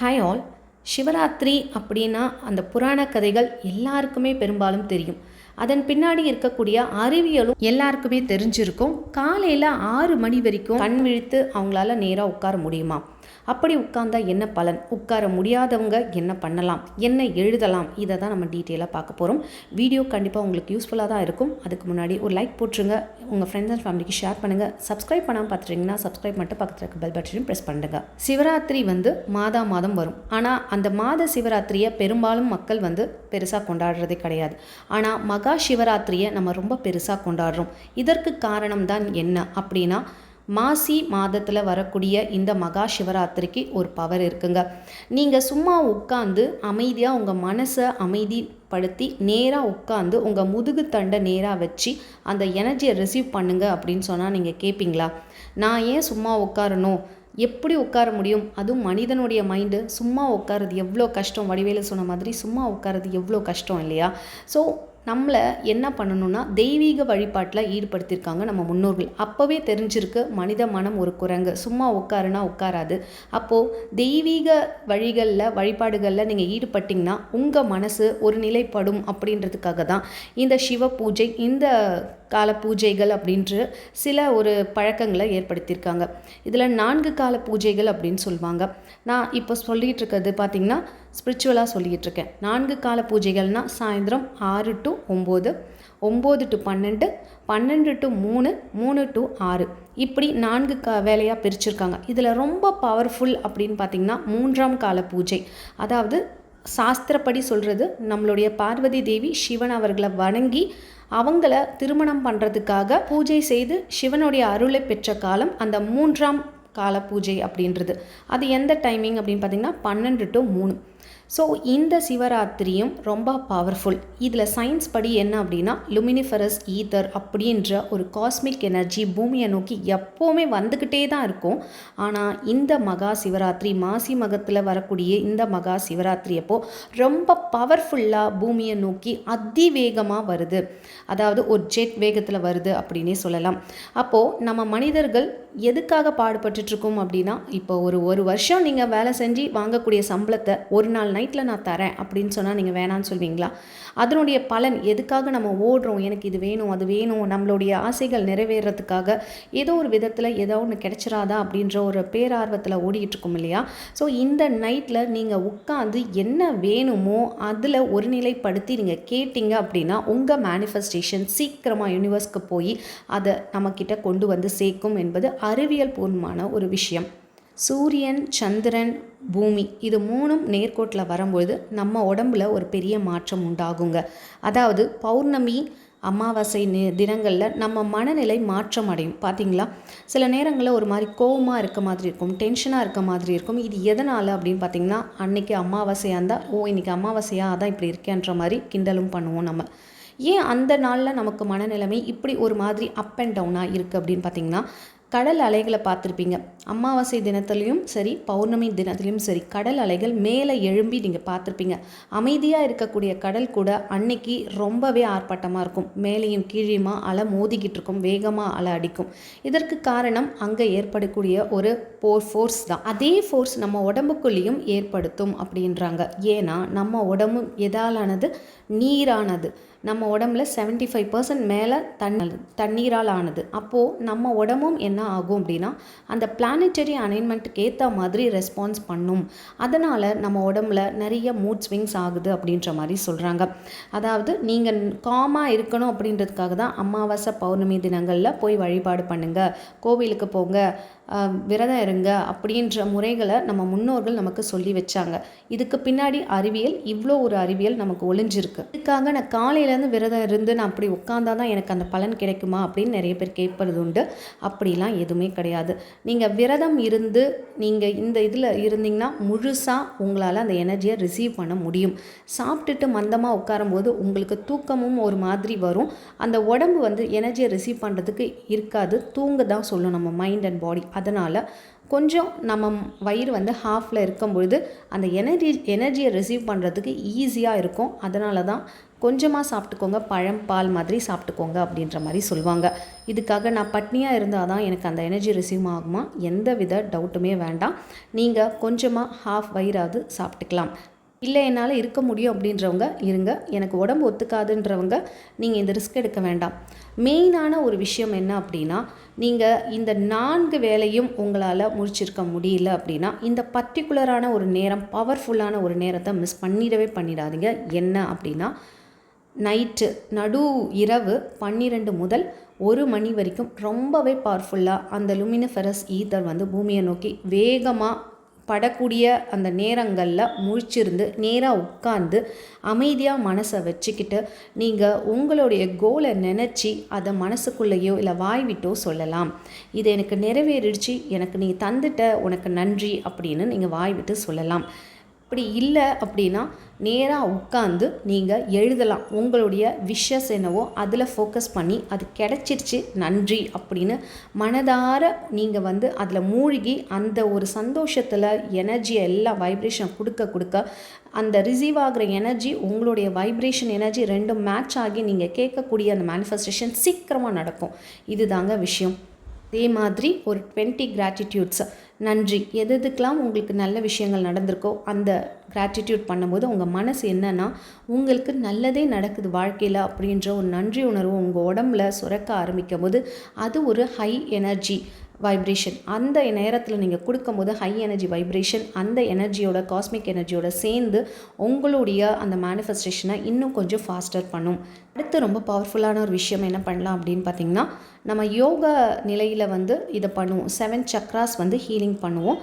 Hi all Shivaratri அப்படின்னா அந்த புராண கதைகள் எல்லாருக்குமே பெரும்பாலும் தெரியும். அதன் பின்னாடி இருக்கக்கூடிய அறிவியலும் எல்லாருக்குமே தெரிஞ்சிருக்கும். காலையில் ஆறு மணி வரைக்கும் கண் விழித்து அவங்களால நேராக உட்கார முடியுமா? அப்படி உட்கார்ந்தா என்ன பலன்? உட்கார முடியாதவங்க என்ன பண்ணலாம்? என்ன எழுதலாம்? இதை தான் நம்ம டீட்டெயிலாக பார்க்க போகிறோம் வீடியோ கண்டிப்பாக உங்களுக்கு யூஸ்ஃபுல்லாக தான் இருக்கும். அதுக்கு முன்னாடி ஒரு லைக் போட்டுருங்க. உங்கள் ஃப்ரெண்ட்ஸ் அண்ட் ஃபேமிலிக்கு ஷேர் பண்ணுங்கள் சப்ஸ்கிரைப் பண்ணாமல் பார்த்துட்டிங்கன்னா சப்ஸ்கிரைப் மட்டும் பக்கத்தில் இருக்க பெல் பட்டனையும் ப்ரெஸ் பண்ணுங்க. சிவராத்திரி வந்து மாதா மாதம் வரும். ஆனால் அந்த மாத சிவராத்திரியை பெரும்பாலும் மக்கள் வந்து பெருசாக கொண்டாடுறதே கிடையாது. ஆனால் மகா சிவராத்திரியை நம்ம ரொம்ப பெருசாக கொண்டாடுறோம். இதற்கு காரணம் தான் என்ன அப்படின்னா மாசி மாதத்தில் வரக்கூடிய இந்த மகா சிவராத்திரிக்கு ஒரு பவர் இருக்குங்க. நீங்கள் சும்மா உட்காந்து அமைதியாக உங்கள் மனசை அமைதிப்படுத்தி நேராக உட்காந்து உங்கள் முதுகு தண்டை நேராக வச்சு அந்த எனர்ஜியை ரிசீவ் பண்ணுங்க அப்படின்னு சொன்னால் நீங்கள் கேட்பீங்களா நான் ஏன் சும்மா உட்காரணும்? எப்படி உட்கார முடியும்? அதுவும் மனிதனுடைய மைண்டு சும்மா உட்காரது எவ்வளோ கஷ்டம்? வடிவேலு சொன்ன மாதிரி சும்மா உட்காரது எவ்வளோ கஷ்டம் இல்லையா? ஸோ நம்மளை என்ன பண்ணணும்னா தெய்வீக வழிபாட்டில் ஈடுபடுத்தியிருக்காங்க நம்ம முன்னோர்கள். அப்போவே தெரிஞ்சிருக்கு மனித மனம் ஒரு குரங்கு. சும்மா உட்காருனா உட்காராது. அப்போது தெய்வீக வழிகளில் வழிபாடுகளில் நீங்கள் ஈடுபட்டிங்கன்னா உங்கள் மனசு ஒரு நிலைப்படும் அப்படின்றதுக்காக தான் இந்த சிவ பூஜை இந்த கால பூஜைகள் அப்படின்ற சில ஒரு பழக்கங்களை ஏற்படுத்தியிருக்காங்க. இதில் நான்கு கால பூஜைகள் அப்படின்னு சொல்லுவாங்க. நான் இப்போ சொல்லிகிட்டு இருக்கிறது பார்த்திங்கன்னா ஸ்பிரிச்சுவலாக சொல்லிகிட்டு இருக்கேன் நான்கு கால பூஜைகள்னால் சாயந்தரம் ஆறு டு ஒம்பது ஒம்பது டு பன்னெண்டு பன்னெண்டு டு மூணு மூணு டு ஆறு. இப்படி நான்கு க வேலையாக பிரிச்சிருக்காங்க. இதில் ரொம்ப பவர்ஃபுல் அப்படின்னு பார்த்திங்கன்னா மூன்றாம் கால பூஜை. அதாவது சாஸ்திரப்படி சொல்கிறது நம்மளுடைய பார்வதி தேவி சிவன் அவர்களை வணங்கி அவங்கள திருமணம் பண்ணுறதுக்காக பூஜை செய்து சிவனுடைய அருளை பெற்ற காலம் அந்த மூன்றாம் கால பூஜை அப்படின்றது. அது எந்த டைமிங் அப்படின்னு பார்த்திங்கன்னா பன்னெண்டு டு மூணு. ஸோ இந்த சிவராத்திரியும் ரொம்ப பவர்ஃபுல் இதில் சயின்ஸ் படி என்ன அப்படின்னா லுமினிஃபரஸ் ஈதர் அப்படின்ற ஒரு காஸ்மிக் எனர்ஜி பூமியை நோக்கி எப்போவுமே வந்துக்கிட்டே தான் இருக்கும். ஆனால் இந்த மகா சிவராத்திரி மாசி மகத்தில் வரக்கூடிய இந்த மகா சிவராத்திரி அப்போ ரொம்ப பவர்ஃபுல்லாக பூமியை நோக்கி அதிவேகமாக வருது. அதாவது ஒரு ஜெட் வேகத்தில் வருது அப்படின்னே சொல்லலாம். அப்போது நம்ம மனிதர்கள் எதுக்காக பாடுபட்டுட்ருக்கோம் அப்படின்னா இப்போ ஒரு ஒரு வருஷம் நீங்கள் வேலை செஞ்சு வாங்கக்கூடிய சம்பளத்தை ஒரு நாள் நைட்டில் நான் தரேன் அப்படின்னு சொன்னால் நீங்கள் வேணான்னு சொல்வீங்களா? அதனுடைய பலன் எதுக்காக நம்ம ஓடுறோம்? எனக்கு இது வேணும் அது வேணும் நம்மளுடைய ஆசைகள் நிறைவேறதுக்காக ஏதோ ஒரு விதத்தில் ஏதோ ஒன்று கிடைச்சிராதா அப்படின்ற ஒரு பேரார்வத்தில் ஓடிட்டு இருக்கும் இல்லையா? ஸோ இந்த நைட்டில் நீங்கள் உட்காந்து என்ன வேணுமோ அதில் ஒருநிலைப்படுத்தி நீங்கள் கேட்டிங்க அப்படின்னா உங்கள் மேனிஃபெஸ்டேஷன் சீக்கிரமாக யூனிவர்ஸ்க்கு போய் அதை நம்மக்கிட்ட கொண்டு வந்து சேர்க்கும் என்பது அறிவியல் பூர்வமான ஒரு விஷயம். சூரியன் சந்திரன் பூமி இது மூணும் நேர்கோட்டில் வரும்பொழுது நம்ம உடம்புல ஒரு பெரிய மாற்றம் உண்டாகுங்க. அதாவது பௌர்ணமி அமாவாசை நி தினங்களில் நம்ம மனநிலை மாற்றம் அடையும். பார்த்தீங்களா சில நேரங்களில் ஒரு மாதிரி கோவமாக இருக்க மாதிரி இருக்கும் டென்ஷனாக இருக்க மாதிரி இருக்கும். இது எதனால் அப்படின்னு பார்த்தீங்கன்னா அன்னைக்கு அமாவாசையாக இருந்தால் ஓ இன்னைக்கு அமாவாசையாக தான் இப்படி இருக்கேன்ற மாதிரி கிண்டலும் பண்ணுவோம் நம்ம. ஏன் அந்த நாளில் நமக்கு மனநிலைமை இப்படி ஒரு மாதிரி அப் அண்ட் டவுனாக இருக்குது அப்படின்னு பார்த்தீங்கன்னா கடல் அலைகளை பார்த்துருப்பீங்க. அமாவாசை தினத்துலேயும் சரி பௌர்ணமி தினத்துலேயும் சரி கடல் அலைகள் மேலே எழும்பி நீங்கள் பார்த்துருப்பீங்க. அமைதியாக இருக்கக்கூடிய கடல் கூட அன்னைக்கு ரொம்பவே ஆர்ப்பாட்டமாக இருக்கும். மேலேயும் கீழேயுமா அலை மோதிக்கிட்டு இருக்கும் வேகமாக அலை அடிக்கும். இதற்கு காரணம் அங்கே ஏற்படக்கூடிய ஒரு போ ஃபோர்ஸ் தான். அதே ஃபோர்ஸ் நம்ம உடம்புக்குள்ளேயும் ஏற்படுத்தும் அப்படின்றாங்க. ஏன்னா நம்ம உடம்பு எதாலானது? நீரானது. நம்ம உடம்புல செவன்ட்டி ஃபைவ் பர்சன்ட் மேலே தண்ணி தண்ணீரால் ஆனது அப்போது நம்ம உடம்பும் என்ன ஆகும் அப்படின்னா அந்த பிளானட்டரி அலைன்மெண்ட்டுக்கு ஏற்ற மாதிரி ரெஸ்பான்ஸ் பண்ணும். அதனால் நம்ம உடம்புல நிறைய மூட் ஸ்விங்ஸ் ஆகுது அப்படின்ற மாதிரி சொல்கிறாங்க அதாவது நீங்கள் காமாக இருக்கணும் அப்படின்றதுக்காக தான் அமாவாசை பௌர்ணமி தினங்களில் போய் வழிபாடு பண்ணுங்கள் கோவிலுக்கு போங்க. விரதம் இருங்க அப்படின்ற முறைகளை நம்ம முன்னோர்கள் நமக்கு சொல்லி வச்சாங்க. இதுக்கு பின்னாடி அறிவியல் இவ்வளோ ஒரு அறிவியல் நமக்கு ஒளிஞ்சிருக்கு. இதுக்காக நான் காலையிலேருந்து விரதம் இருந்து நான் அப்படி உட்காந்தா தான் எனக்கு அந்த பலன் கிடைக்குமா அப்படின்னு நிறைய பேர் கேட்பது உண்டு. அப்படிலாம் எதுவுமே கிடையாது. நீங்கள் விரதம் இருந்து நீங்கள் இந்த இதில் இருந்தீங்கன்னா முழுசாக உங்களால் அந்த எனர்ஜியை ரிசீவ் பண்ண முடியும். சாப்பிட்டுட்டு மந்தமாக உட்காரும்போது உங்களுக்கு தூக்கமும் ஒரு மாதிரி வரும். அந்த உடம்பு வந்து எனர்ஜியை ரிசீவ் பண்ணுறதுக்கு இருக்காது. தூங்க தான் சொல்லும் நம்ம மைண்ட் அண்ட் பாடி அதனால் கொஞ்சம் நம்ம வயிறு வந்து ஹாஃபில் இருக்கும் பொழுது அந்த எனர்ஜி எனர்ஜியை ரிசீவ் பண்ணுறதுக்கு ஈஸியாக இருக்கும். அதனால தான் கொஞ்சமாக சாப்பிட்டுக்கோங்க பழம் பால் மாதிரி சாப்பிட்டுக்கோங்க அப்படின்ற மாதிரி சொல்லுவாங்க இதுக்காக நான் பட்னியாக இருந்தால் தான் எனக்கு அந்த எனர்ஜி ரிசீவ் ஆகுமா? எந்த வித டவுட்டுமே வேண்டாம். நீங்கள் கொஞ்சமாக ஹாஃப் வயிறாவது சாப்பிட்டுக்கலாம். இல்லை என்னால் இருக்க முடியும் அப்படின்றவங்க இருங்க. எனக்கு உடம்பு ஒத்துக்காதுன்றவங்க நீங்கள் இந்த ரிஸ்க் எடுக்க வேண்டாம். மெயினான ஒரு விஷயம் என்ன அப்படின்னா நீங்கள் இந்த நான்கு வேலையும் உங்களால் முடிச்சிருக்க முடியல அப்படின்னா இந்த பர்டிகுலரான ஒரு நேரம் பவர்ஃபுல்லான ஒரு நேரத்தை மிஸ் பண்ணிடவே பண்ணிடாதீங்க. என்ன அப்படின்னா நைட்டு நடு இரவு பன்னிரெண்டு முதல் ஒரு மணி வரைக்கும் ரொம்பவே பவர்ஃபுல்லாக அந்த லுமினிஃபெரஸ் ஈத்தர் வந்து பூமியை நோக்கி வேகமாக படக்கூடிய அந்த நேரங்களில் முழிச்சிருந்து நேராக உட்காந்து அமைதியாக மனசை வச்சுக்கிட்டு நீங்கள் உங்களுடைய கோலை நினச்சி அதை மனசுக்குள்ளேயோ இல்லை வாய் விட்டோ சொல்லலாம். இது எனக்கு நிறைவேறிடுச்சு எனக்கு நீ தந்துட்ட உனக்கு நன்றி அப்படின்னு நீங்கள் வாய் விட்டு சொல்லலாம். அப்படி இல்லை அப்படின்னா நேராக உட்காந்து நீங்கள் எழுதலாம். உங்களுடைய விஷஸ் என்னவோ அதில் ஃபோக்கஸ் பண்ணி அது கிடச்சிருச்சு நன்றி அப்படின்னு மனதார நீங்கள் வந்து அதில் மூழ்கி அந்த ஒரு சந்தோஷத்தில் எனர்ஜியை எல்லாம் வைப்ரேஷன் கொடுக்க கொடுக்க அந்த ரிசீவ் ஆகிற எனர்ஜி உங்களுடைய வைப்ரேஷன் எனர்ஜி ரெண்டும் மேட்ச் ஆகி நீங்கள் கேட்கக்கூடிய அந்த மேனிஃபெஸ்டேஷன் சீக்கிரமாக நடக்கும். இதுதாங்க விஷயம். அதே மாதிரி ஒரு டுவெண்ட்டி கிராட்டிடியூட்ஸ் நன்றி. எது எதுக்கெலாம் உங்களுக்கு நல்ல விஷயங்கள் நடந்திருக்கோ அந்த கிராட்டிடியூட் பண்ணும்போது உங்கள் மனசு என்னென்னா உங்களுக்கு நல்லதே நடக்குது வாழ்க்கையில் அப்படின்ற ஒரு நன்றி உணர்வு உங்கள் உடம்புல சுரக்க ஆரம்பிக்கும் போது அது ஒரு ஹை எனர்ஜி வைப்ரேஷன் அந்த நேரத்தில் நீங்கள் கொடுக்கும்போது ஹை எனர்ஜி வைப்ரேஷன் அந்த எனர்ஜியோட காஸ்மிக் எனர்ஜியோட சேர்ந்து உங்களுடைய அந்த மேனிஃபெஸ்டேஷனை இன்னும் கொஞ்சம் ஃபாஸ்டர் பண்ணும். அடுத்து ரொம்ப பவர்ஃபுல்லான ஒரு விஷயம் என்ன பண்ணலாம் அப்படின்னு பார்த்தீங்கன்னா நம்ம யோகா நிலையில் வந்து இதை பண்ணுவோம். செவன் சக்ராஸ் வந்து ஹீலிங் பண்ணுவோம்.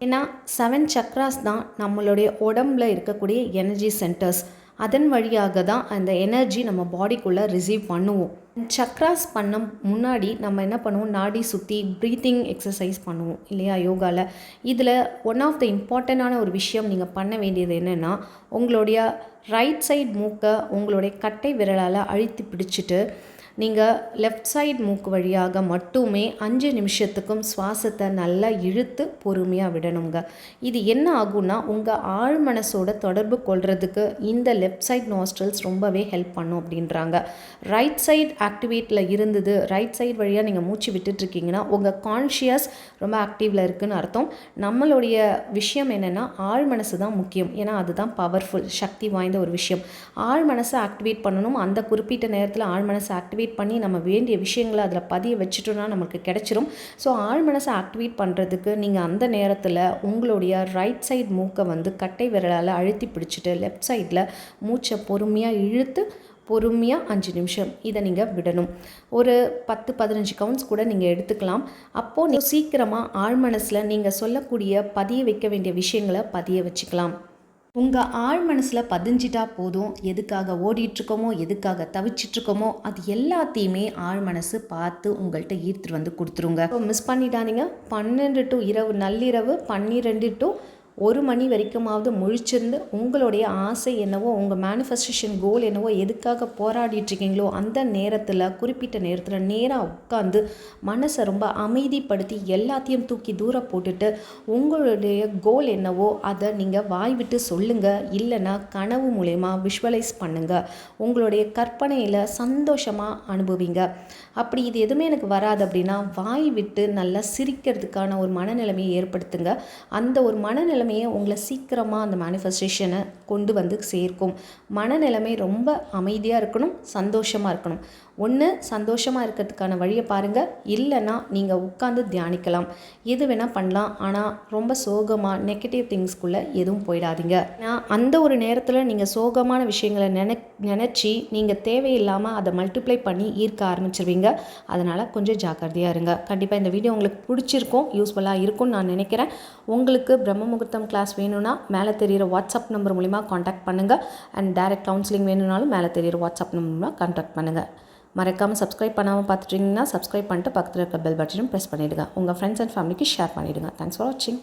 ஏன்னா செவன் சக்ராஸ் தான் நம்மளுடைய உடம்புல இருக்கக்கூடிய எனர்ஜி சென்டர்ஸ் அதன் வழியாக தான் அந்த எனர்ஜி நம்ம பாடிக்குள்ளே ரிசீவ் பண்ணுவோம். சக்ராஸ் பண்ண முன்னாடி நம்ம என்ன பண்ணுவோம்? நாடி சுற்றி ப்ரீத்திங் எக்ஸசைஸ் பண்ணுவோம். இல்லையா? யோகாவில் இதில் ஒன் ஆஃப் த இம்பார்ட்டண்ட்டான ஒரு விஷயம் நீங்கள் பண்ண வேண்டியது என்னென்னா உங்களுடைய ரைட் சைட் மூக்கை உங்களுடைய கட்டை விரலால் அழுத்தி பிடிச்சிட்டு நீங்கள் லெஃப்ட் சைடு மூக்கு வழியாக மட்டுமே அஞ்சு நிமிஷத்துக்கும் சுவாசத்தை நல்லா இழுத்து பொறுமையாக விடணுங்க. இது என்ன ஆகும்னா உங்கள் ஆழ் மனசோட தொடர்பு கொள்றதுக்கு இந்த லெஃப்ட் சைட் நாஸ்ட்ரல்ஸ் ரொம்பவே ஹெல்ப் பண்ணும் அப்படின்றாங்க. ரைட் சைடு ஆக்டிவேட்டில் இருந்தது ரைட் சைடு வழியாக நீங்கள் மூச்சு விட்டுட்ருக்கீங்கன்னா உங்கள் கான்ஷியஸ் ரொம்ப ஆக்டிவில் இருக்குதுன்னு அர்த்தம். நம்மளுடைய விஷயம் என்னென்னா ஆழ் மனசு தான் முக்கியம். ஏன்னா அதுதான் பவர்ஃபுல் சக்தி வாய்ந்த ஒரு விஷயம். ஆழ் மனசை ஆக்டிவேட் பண்ணணும். அந்த குறிப்பிட்ட நேரத்தில் ஆழ் மனசை ஆக்டிவேட் ஆக்டிவேட் பண்ணி நம்ம வேண்டிய விஷயங்களை அதில் பதிய வச்சுட்டோன்னா நமக்கு கிடச்சிரும். ஸோ ஆழ் மனசை ஆக்டிவேட் பண்ணுறதுக்கு நீங்கள் அந்த நேரத்தில் உங்களுடைய ரைட் சைடு மூக்கை வந்து கட்டை விரலால் அழுத்தி பிடிச்சிட்டு லெஃப்ட் சைடில் மூச்சை பொறுமையாக இழுத்து பொறுமையாக அஞ்சு நிமிஷம் இதை நீங்கள் விடணும். ஒரு பத்து பதினஞ்சு கவுண்ட்ஸ் கூட நீங்கள் எடுத்துக்கலாம். அப்போது நீங்கள் சீக்கிரமாக ஆழ்மனசில் நீங்கள் சொல்லக்கூடிய பதிய வைக்க வேண்டிய விஷயங்களை பதிய வச்சுக்கலாம். உங்கள் ஆழ் மனசில் பதிஞ்சிட்டா போதும். எதுக்காக ஓடிட்டுருக்கோமோ எதுக்காக தவிச்சிட்ருக்கோமோ அது எல்லாத்தையுமே ஆழ் மனசு பார்த்து உங்கள்கிட்ட ஈர்த்துட்டு வந்து கொடுத்துருங்க. மிஸ் பண்ணிட்டானீங்க பன்னெண்டு டு இரவு நள்ளிரவு பன்னிரெண்டு டு ஒரு மணி வரைக்குமாவது முழிச்சிருந்து உங்களுடைய ஆசை என்னவோ உங்கள் மேனிஃபெஸ்டேஷன் கோல் என்னவோ எதுக்காக போராடிட்டுருக்கீங்களோ அந்த நேரத்தில் குறிப்பிட்ட நேரத்தில் நேராக உட்காந்து மனசை ரொம்ப அமைதிப்படுத்தி எல்லாத்தையும் தூக்கி தூர போட்டுட்டு உங்களுடைய கோல் என்னவோ அதை நீங்கள் வாய் விட்டு சொல்லுங்கள் இல்லைன்னா கனவு மூலயமா விஷுவலைஸ் பண்ணுங்கள் உங்களுடைய கற்பனையில் சந்தோஷமாக அனுபவிங்க. அப்படி இது எதுவுமே எனக்கு வராது அப்படின்னா வாய் விட்டு நல்லா சிரிக்கிறதுக்கான ஒரு மனநிலைமையை ஏற்படுத்துங்க. அந்த ஒரு மனநிலைமை மனநிலைமையை உங்களை சீக்கிரமாக அந்த மேனிஃபெஸ்டேஷனை கொண்டு வந்து சேர்க்கும். மனநிலைமை ரொம்ப அமைதியாக இருக்கணும் சந்தோஷமாக இருக்கணும். ஒன்று சந்தோஷமாக இருக்கிறதுக்கான வழியை பாருங்கள் இல்லைன்னா நீங்கள் உட்காந்து தியானிக்கலாம். எது வேணால் பண்ணலாம். ஆனால் ரொம்ப சோகமாக நெகட்டிவ் திங்ஸ்க்குள்ளே எதுவும் போயிடாதீங்க. ஏன்னா அந்த ஒரு நேரத்தில் நீங்கள் சோகமான விஷயங்களை நினை நினச்சி நீங்கள் தேவையில்லாமல் அதை மல்டிப்ளை பண்ணி ஈர்க்க ஆரம்பிச்சிருவீங்க. அதனால் கொஞ்சம் ஜாக்கிரதையாக இருங்க. கண்டிப்பாக இந்த வீடியோ உங்களுக்கு பிடிச்சிருக்கும் யூஸ்ஃபுல்லாக இருக்கும்னு நான் நினைக்கிறேன். உங்களுக்கு பிரம்ம முகூர்த்தம் கிளாஸ் வேணும்னா மேலே தெரிகிற வாட்ஸ்அப் நம்பர் மூலிமா காண்டாக்ட் பண்ணுங்கள் அண்ட் டேரக்ட் கவுன்சிலிங் வேணும்னாலும் மேலே தெரிகிற வாட்ஸ்அப் நம்பர் மூலமாக கான்டாக்ட் பண்ணுங்கள் மறக்காமல் சப்ஸ்கிரைப் பண்ணாமல் பார்த்துட்டிங்கன்னா சப்ஸ்கிரைப் பண்ணிட்டு பக்கத்தில் இருக்க பெல் பட்டனும் ப்ரெஸ் பண்ணிவிடுங்க உங்கள் ஃப்ரெண்ட்ஸ் அண்ட் ஃபேமிலிக்கு ஷேர் பண்ணிவிடுங்க தேங்க்ஸ் ஃபார் வாட்சிங்